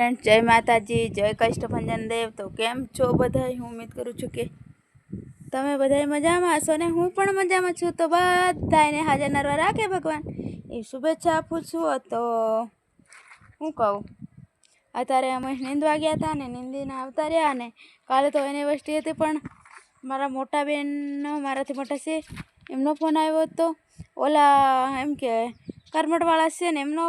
Friend જય માતાજી, જય કષ્ટભંજન દેવ. તો કેમ છો બધા હું ઉમેદ કરું છું કે તમે બધા મજામાં હશો ને હું પણ મજામાં છું. તો બધાને હાજર નરવા રાખે ભગવાન. એ શુભેચ્છા આપું છું. તો હું કહું? અત્યારે અમે નીંદવા ગયા હતા ને નીંદીને આવતા રહ્યા ને કાલે તો યુનિવર્સિટી હતી પણ મારા મોટા બેનનો, મારાથી મોટા છે, એમનો ફોન આવ્યો હતો ઓલા એમ કે કરમટવાળા છે ને એમનો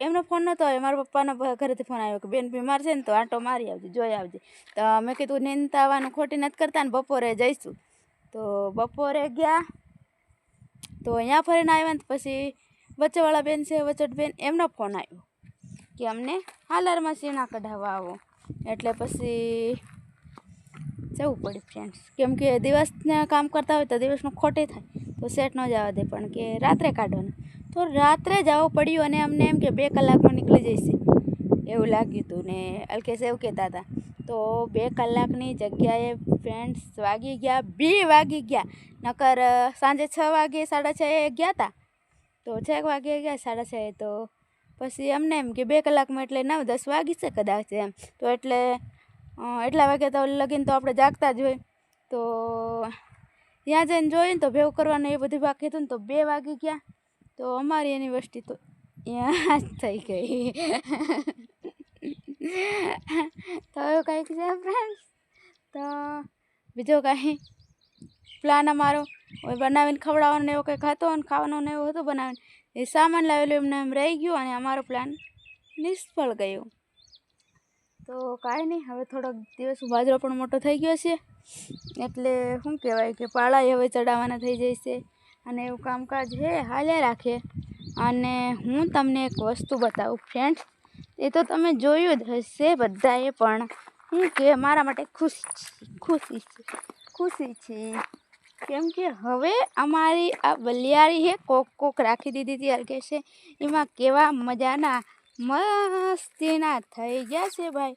એમનો ફોન નહોતો આવ્યો. મારા પપ્પાના ઘરેથી ફોન આવ્યો કે, બેન, બીમાર છે ને તો આંટો મારી આવજે, જોઈ આવજે. તો મેં કીધું નિંદતા આવવાનું ખોટી નથી કરતા ને, બપોરે જઈશું. તો બપોરે ગયા. તો અહીંયા ફરીને આવ્યા ને પછી વચ્ચેવાળા બેન છે, વચટ બેન, એમનો ફોન આવ્યો કે, અમને હાલરમાં સીણા કઢાવવા આવો. એટલે પછી જવું પડ્યું ફ્રેન્ડ્સ કેમ કે દિવસને કામ કરતા હોય તો દિવસનું ખોટે થાય. તો સેટ ન જવા દે, પણ કે રાત્રે કાઢવાનું. તો રાત્રે જવું પડ્યું અને અમને એમ કે બે કલાકમાં નીકળી જઈશે. એવું લાગ્યું હતું ને, અલ્કેશ એવું કહેતા હતા. તો બે કલાકની જગ્યાએ ફ્રેન્ડ્સ વાગી ગયા, બે વાગી ગયા, નકર સાંજે છ વાગે સાડા છ એ ગયા હતા તો છ વાગે ગયા સાડા છ એ, તો પછી અમને એમ કે બે કલાકમાં એટલે નવ દસ વાગી છે કદાચ એમ. તો એટલે એટલા વાગે તો લગીને તો આપણે જાગતા જ હોય. તો, ત્યાં જઈને જોઈએ ને તો ભેવું કરવાનું એ બધું બાકી હતું ને તો બે વાગી ગયા. તો અમારી યુનિવર્સિટી તો ત્યાં જ થઈ ગઈ. તો એવું કંઈક છે ફ્રેન્ડ્સ તો બીજો કાંઈ પ્લાન અમારો? બનાવીને ખવડાવવાનો ને એવો કંઈક હતો અને ખાવાનો ને એવું હતું બનાવીને? એ સામાન લાવેલું એમને એમ રહી ગયું અને અમારો પ્લાન નિષ્ફળ ગયો. તો કાંઈ નહીં, હવે થોડોક દિવસ બાજરો પણ મોટો થઈ ગયો છે. એટલે શું કહેવાય કે પાળા હવે ચડાવવાના થઈ જશે. અને એવું કામકાજ છે હાલ્યા રાખે. અને હું તમને એક વસ્તુ બતાવું ફ્રેન્ડ્સ એ તો તમે જોયું જ હશે બધાએ, પણ હું કે મારા માટે ખુશી ખુશી છે ખુશી છે. કેમ કે હવે અમારી આ બલિયારી હે, કોક કોક રાખી દીધી હતી હરકે છે એમાં કેવા મજાના, મસ્તીના થઈ ગયા છે ભાઈ.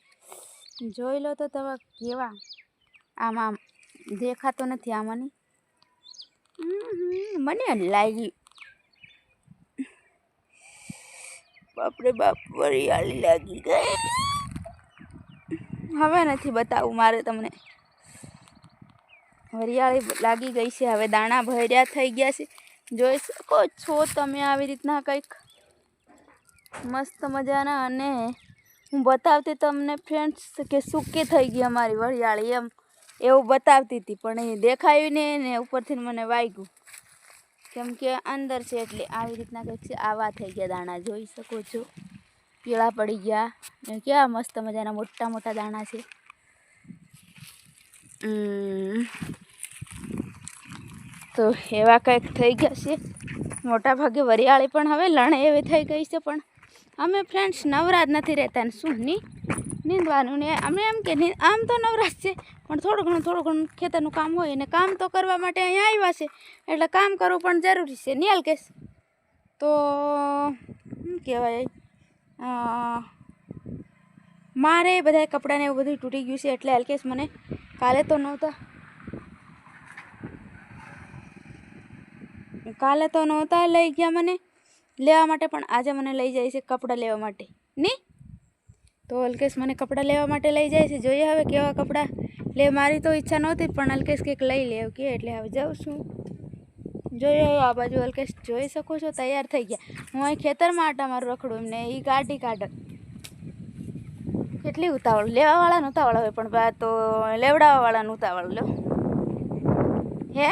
જોઈ લો તો તમે કેવા. આમાં દેખાતો નથી આમાંની. મને લાગી બાપરે બાપ, વરિયાળી લાગી ગઈ. હવે નથી બતાવું, મારે તમને. વરિયાળી લાગી ગઈ છે, હવે દાણા ભર્યા થઈ ગયા છે. જોઈ શકો છો તમે આવી રીતના કંઈક મસ્ત મજાના અને હું બતાવતી તમને ફ્રેન્ડ્સ કે સૂકી થઈ ગઈ અમારી વરિયાળી, એમ. એવું બતાવતી હતી, પણ એ દેખાયું નહીં ને ઉપરથી મને વાગ્યું. કેમ કે અંદર છે એટલે આવી રીતના કંઈક છે. આવા થઈ ગયા દાણા, જોઈ શકો છો. પીળા પડી ગયા. ને કેવા મસ્ત મજાના મોટા મોટા દાણા છે. તો એવા કંઈક થઈ ગયા છે. મોટા ભાગે વરિયાળી પણ હવે લણ એવી થઈ ગઈ છે, પણ અમે ફ્રેન્ડ્સ નવરા નથી રહેતા ને શું, ની? નીંદવાનું ને અમે એમ કે આમ તો નવરાશ છે, પણ થોડું ઘણું થોડું ઘણું ખેતરનું કામ હોય ને કામ તો કરવા માટે અહીંયા આવ્યા છે. એટલે કામ કરવું પણ જરૂરી છે. નિયલ કેસ તો, શું કહેવાય? મારે બધા કપડાને એવું બધું તૂટી ગયું છે, એટલે અલ્કેશ મને. કાલે તો નહોતા. કાલે તો નહોતા લઈ ગયા મને. લેવા માટે પણ આજે મને લઈ જાય છે કપડાં લેવા માટે. નહીં તો અલ્કેશ મને કપડાં લેવા માટે લઈ જાય છે. જોઈએ હવે કેવા કપડાં લે. મારી તો ઈચ્છા નહોતી, પણ અલ્કેશ કંઈક લઈ લે. કે એટલે હવે જાઉં છું. જોયો આ બાજુ અલ્કેશ, જોઈ શકો છો? તૈયાર થઈ ગયા. હું અહીં ખેતરમાં આટા મારું રખડું એમને એ ગાડી કાઢ. કેટલી ઉતાવળ. લેવાવાળાનું ઉતાવળ હોય, પણ બા તો લેવડાવવાવાળાનું ઉતાવળ. લો હે?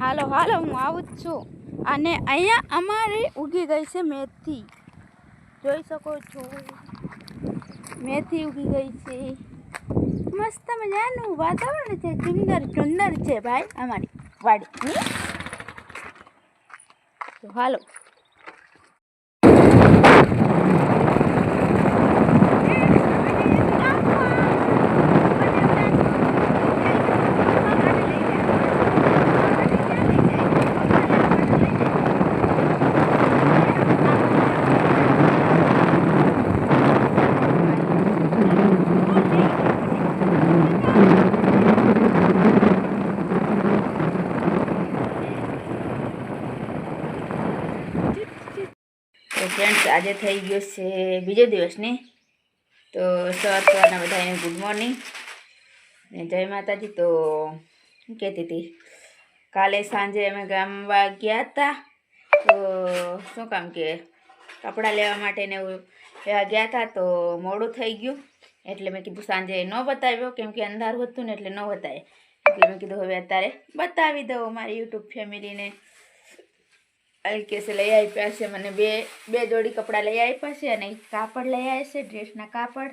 હાલો હાલો, હું આવું જ છું. અને અહીંયા અમારે ઉગી ગઈ છે મેથી. જોઈ શકો છો. મેથી ઉગી ગઈ છે. મસ્ત મજાનું વાતાવરણ છે. સુંદર સુંદર છે ભાઈ, અમારી વાડી. તો હાલો. આજે થઈ ગયો છે બીજો દિવસની તો સવાર સવારના બધાને ગુડ મોર્નિંગ. જય માતાજી, તો શું કહેતી હતી, કાલે સાંજે અમે ગામવા ગયા હતા. તો શું કામ કે કપડાં લેવા માટે ને એવું ગયા હતા, તો મોડું થઈ ગયું. એટલે મેં કીધું સાંજે ન બતાવ્યો, કેમ કે અંધારું હતું ને એટલે ન બતાવે. એટલે મેં કીધું હવે અત્યારે બતાવી દઉં મારી યુટ્યુબ ફેમિલીને. અલકેસે લઈ આપ્યા છે. મને બે બે જોડી કપડાં લઈ આપ્યા છે અને કાપડ લઈ આવ્યા છે, ડ્રેસના કાપડ.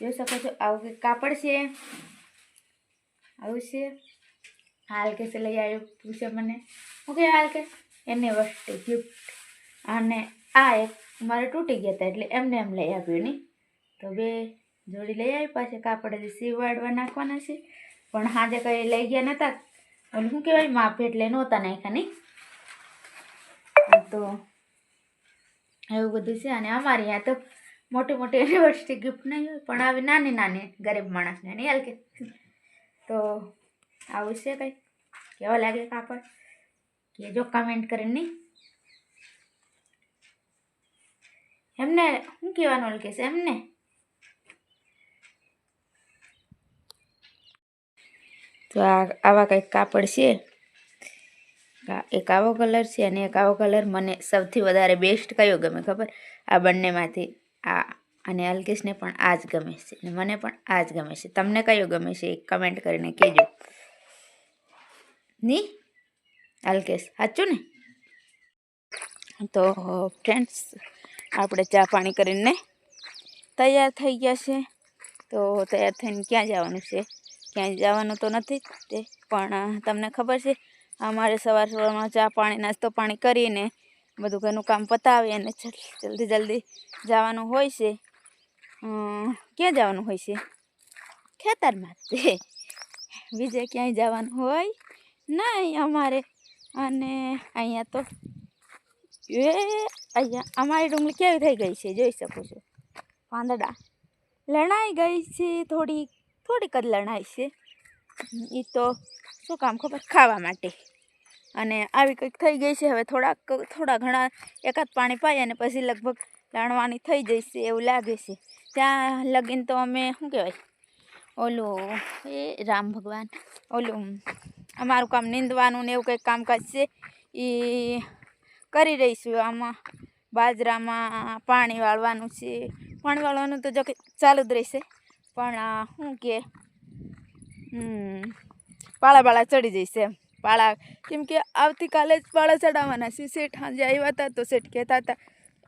જોઈ શકો છો, આવું કાપડ છે. આવું છે. હાલ કેસે લઈ આવ્યું પૂછે મને. હું કે હાલ કે, એને વસ્તુ ગિફ્ટ અને આ એક મારે તૂટી ગયા હતા એટલે એમને એમ લઈ આપ્યું નહીં. તો બે જોડી લઈ આપ્યા છે, કાપડ હજી સીવાડવા નાખવાના છે. પણ હાજે કંઈ લઈ ગયા નહોતા. ઓલું શું કહેવાય? માપ એટલે નહોતા નાખ્યા નહીં. તો એવું બધું છે. અને અમારે અહીંયા તો મોટી મોટી યુનિવર્સિટી ગિફ્ટ નહીં હોય, પણ આવી નાની નાની ગરીબ માણસને નહીં હાલ કે તો આવું છે કંઈ કેવા લાગે કાપડ? કહેજો કમેન્ટ કરીને નહીં? એમને શું કહેવાનું ઓલ કહેશે એમને? તો આવા કંઈક કાપડ છે. એક આવો કલર છે અને એક આવો કલર મને સૌથી વધારે બેસ્ટ કયો ગમે ખબર? આ બંનેમાંથી. આ અને અલ્કેશને પણ આ જ ગમે છે મને પણ આ જ ગમે છે. તમને કયો ગમે છે? એ કમેન્ટ કરીને કહેજો. ની? અલ્કેશ, સાચું ને? તો ફ્રેન્ડ્સ આપણે ચા પાણી કરીને તૈયાર થઈ ગયા છે. તો તૈયાર થઈને ક્યાં જવાનું છે? ક્યાંય જવાનું તો નથી તે, પણ તમને ખબર છે અમારે સવાર સવારમાં ચા પાણી, નાસ્તો પાણી કરીને બધું ઘરનું કામ પતાવી અને જલ્દી જલ્દી જવાનું હોય છે. ક્યાં જવાનું હોય છે? ખેતરમાં બીજે ક્યાંય જવાનું હોય નહીં અમારે. અને અહીંયા તો એ, અહીંયા અમારી ડુંગળી કેવી થઈ ગઈ છે જોઈ શકો છો. પાંદડા લણાઈ ગઈ છે થોડી થોડીક જ લણાઈ છે. એ તો શું કામ ખબર? ખાવા માટે. અને આવી કંઈક થઈ ગઈ છે. હવે થોડાક, થોડા ઘણા એકાદ પાણી પાઈ અને પછી લગભગ લણવાની થઈ જશે એવું લાગે છે. ત્યાં લગીન તો અમે, શું કહેવાય? ઓલું, એ રામ ભગવાન, ઓલું, અમારું કામ નીંદવાનું ને એવું કંઈક કામકાજ છે. એ કરી રહીશું આમાં. બાજરામાં પાણી વાળવાનું છે. પાણી વાળવાનું તો જો કે ચાલુ જ રહેશે. પણ શું કે પાળા બાળા ચડી જઈશ એમ. પાળા, કેમ કે આવતીકાલે જ પાળા ચડાવવાના છે. શેઠ સાંજે આવ્યા હતા તો શેઠ કહેતા હતા,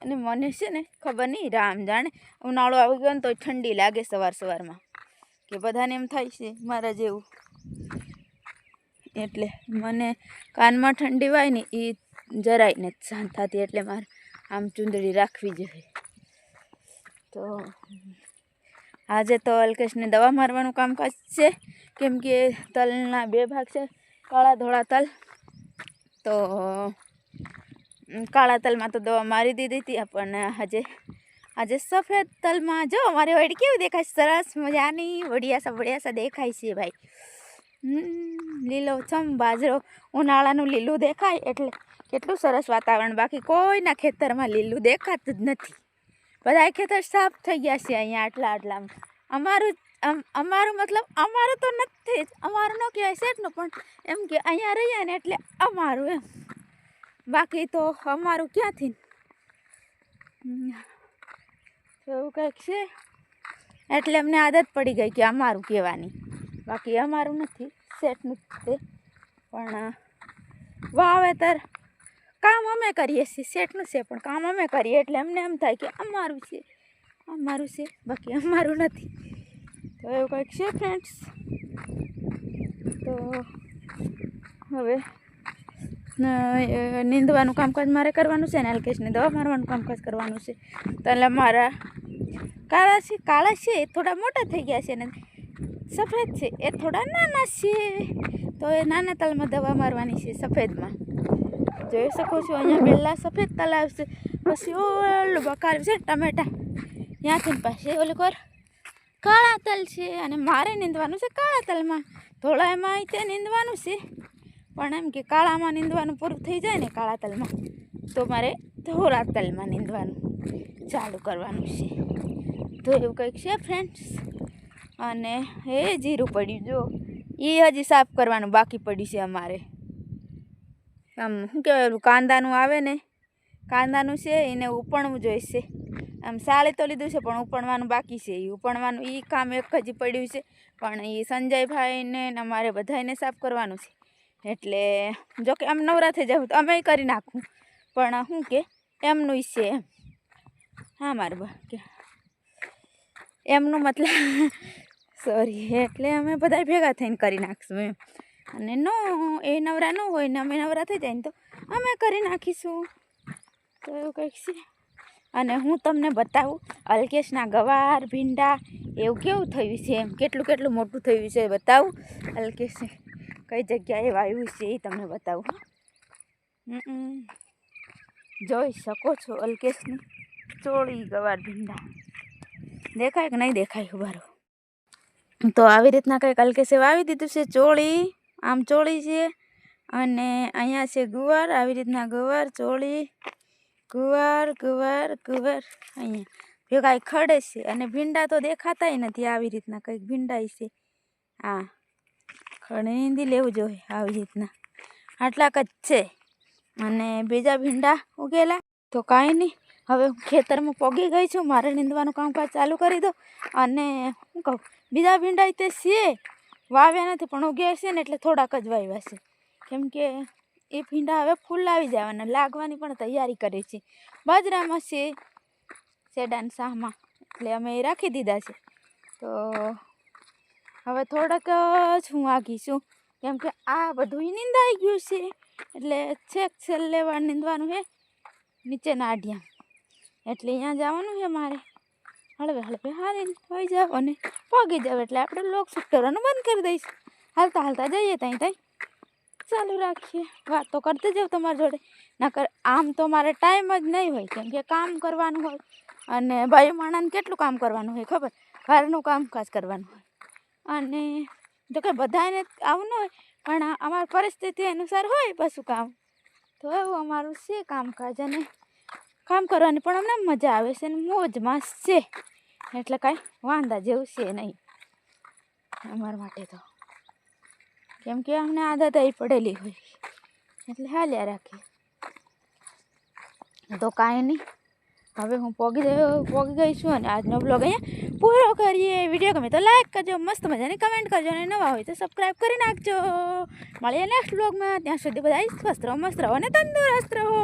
અને મને છે ને ખબર નહીં, રામ જાણે, ઉનાળો આવી ગયો ને તો ઠંડી લાગે સવાર સવારમાં. કે બધાને એમ થાય છે, મારા જેવું. એટલે મને કાનમાં ઠંડી હોય ને એ જરાય ને શાંત થતી, એટલે મારે આમ ચૂંદડી રાખવી જોઈએ. તો આજે તો અલ્કેશને દવા મારવાનું કામકાજ છે. કેમ કે તલના બે ભાગ છે, કાળા ધોળા તલ. તો કાળા તલમાં તો દવા મારી દીધી હતી પણ આજે. આજે સફેદ તલમાં જો મારી વડી કેવી દેખાય? છે? સરસ મજાની વડિયાસા વડિયાસા દેખાય છે ભાઈ. લીલો છમ બાજરો, ઉનાળાનું લીલું દેખાય એટલે કેટલું સરસ વાતાવરણ. બાકી કોઈના ખેતરમાં લીલું દેખાતું જ નથી. બધા ખેતર સાફ થઈ ગયા છે અહીંયા આટલા આટલા અમારું અમ- અમારું મતલબ અમારું તો નથી જ, અમારું ન કહેવાય શેઠનું, પણ એમ કે અહીંયા રહીએ ને એટલે અમારું એમ. બાકી તો અમારું ક્યાંથી? એવું કંઈક છે? એટલે અમને આદત પડી ગઈ કે અમારું કહેવાની. બાકી અમારું નથી, શેઠનું તે પણ વાવેતર કામ અમે કરીએ છીએ, શેઠનું છે પણ કામ અમે કરીએ એટલે અમને એમ થાય કે અમારું છે અમારું છે, બાકી અમારું નથી. તો એવું કંઈક છે ફ્રેન્ડ્સ તો હવે નીંદવાનું કામકાજ મારે કરવાનું છે ને, અલ્કેશને દવા મારવાનું કામકાજ કરવાનું છે. તો એટલે મારા કાળા છે કાળા છે, એ થોડા મોટા થઈ ગયા છે ને, સફેદ છે, એ થોડા નાના છે. તો એ નાના તલમાં દવા મારવાની છે, સફેદમાં. જોઈ શકો છો. અહીંયા પહેલાં સફેદ તલાવ છે. પછી ઓલું બકાલું છે ટમેટા. ત્યાંથી પાસે ઓલું કર. કાળા તલ છે અને મારે નીંદવાનું છે કાળા તલમાં. ધોળામાં તે નીંદવાનું છે. પણ એમ કે કાળામાં નીંદવાનું પૂરું થઈ જાય ને કાળા તલમાં, તો મારે ધોળા તલમાં નીંદવાનું ચાલુ કરવાનું છે. તો એવું કંઈક છે ફ્રેન્ડ્સ અને એ જીરું પડ્યું, જો. એ હજી સાફ કરવાનું બાકી પડ્યું છે અમારે. આમ શું કહેવાય પેલું કાંદાનું આવે ને, કાંદાનું છે, એને ઉપણવું જોઈશે. આમ સાળી તો લીધું છે, પણ ઉપણવાનું બાકી છે. એ ઉપણવાનું એ કામ એક હજી પડ્યું છે, પણ એ સંજયભાઈને અમારે બધાને સાફ કરવાનું છે. એટલે જો કે આમ નવરા થઈ જાવ તો અમે કરી નાખું, પણ શું કે, એમનું છે એમ. હા, મારું કે એમનું મતલબ સોરી એટલે અમે બધા ભેગા થઈને કરી નાખીશું એમ. અને નો, એ નવરા ન હોય ને અમે નવરા થઈ જાય ને તો અમે કરી નાખીશું. તો એવું કંઈક છે. અને હું તમને બતાવું, અલ્કેશના ગવાર, ભીંડા, એવું કેવું થયું છે એમ? કેટલું કેટલું મોટું થયું છે બતાવું? અલ્કેશ, કઈ જગ્યાએ વાવ્યું છે એ તમને બતાવું, હા. જોઈ શકો છો અલ્કેશની ચોળી, ગવાર, ભીંડા. દેખાય કે નહીં દેખાય? ઉભારો તો આવી રીતના કંઈક અલ્કેશે વાવી દીધું છે ચોળી. આમ ચોળી છે. અને અહીંયા છે ગુવાર, આવી રીતના ગુવાર, ચોળી, ગુવાર ગુવાર ગુવાર. અહીંયા ભેગા ખડે છે અને ભીંડા તો દેખાતાય નથી આવી રીતના, કંઈક ભીંડાય છે. હા ખણીંદી લેવું જોઈએ આવી રીતના. આટલાક જ છે. અને બીજા ભીંડા ઉગેલા. તો કાંઈ નહીં, હવે હું ખેતરમાં પોગી ગઈ છું. મારે નીંદવાનું કામકાજ ચાલુ કરી દો. અને શું કહું, બીજા ભીંડા તે છે. વાવ્યા નથી, પણ ઉગ્યા છે ને એટલે થોડાક જ વાવ્યા છે. કેમ કે એ ભીંડા હવે ફૂલ આવી જવાના, લાગવાની પણ તૈયારી કરે છે. બાજરામાં છે સેડાન શાહમાં, એટલે અમે એ રાખી દીધા છે. તો હવે થોડાક જ હું વાગીશું કેમ કે આ બધું નીંદાઈ ગયું છે, એટલે છેક છેલ્લે વાર નીંદવાનું છે નીચેના આઢિયા એટલે અહીંયા જવાનું છે મારે. હળવે હળવે. હારીને હોઈ જાવ અને પગી જાવ એટલે આપણે લોક શૂટ કરવાનું બંધ કરી દઈશું. હાલતા હાલતા જઈએ ત્યાં ત્યાં. ચાલુ રાખીએ. વાત તો કરતી જાવ તમારી જોડે. નકર આમ તો મારે ટાઈમ જ નહીં હોય. કેમ કે કામ કરવાનું હોય. અને ભાઈ માણસને કેટલું કામ કરવાનું હોય ખબર? ઘરનું કામકાજ કરવાનું હોય. અને જો કે બધાને આવું ન હોય, પણ અમારી પરિસ્થિતિ અનુસાર હોય પાછું કામ તો એવું અમારું છે કામકાજ. અને કામ કરવાની પણ અમને મજા આવે છે અને મોજમાં છે. એટલે કાંઈ વાંધા જેવું છે નહીં. અમારા માટે તો. કેમ કે અમને આદત આવી પડેલી હોય. એટલે હાલ્યા રાખીએ તો કાંઈ નહીં. હવે હું પોગી પોગી ગઈ છું અને આજનો બ્લોગ અહીંયા પૂરો કરીએ. વીડિયો ગમે તો લાઈક કરજો, મસ્ત મજાની કમેન્ટ કરજો અને નવા હોય તો સબસ્ક્રાઈબ કરી નાખજો. મળીએ નેક્સ્ટ બ્લોગમાં ત્યાં સુધી બધા સ્વસ્થ રહો, મસ્ત રહો અને તંદુરસ્ત રહો.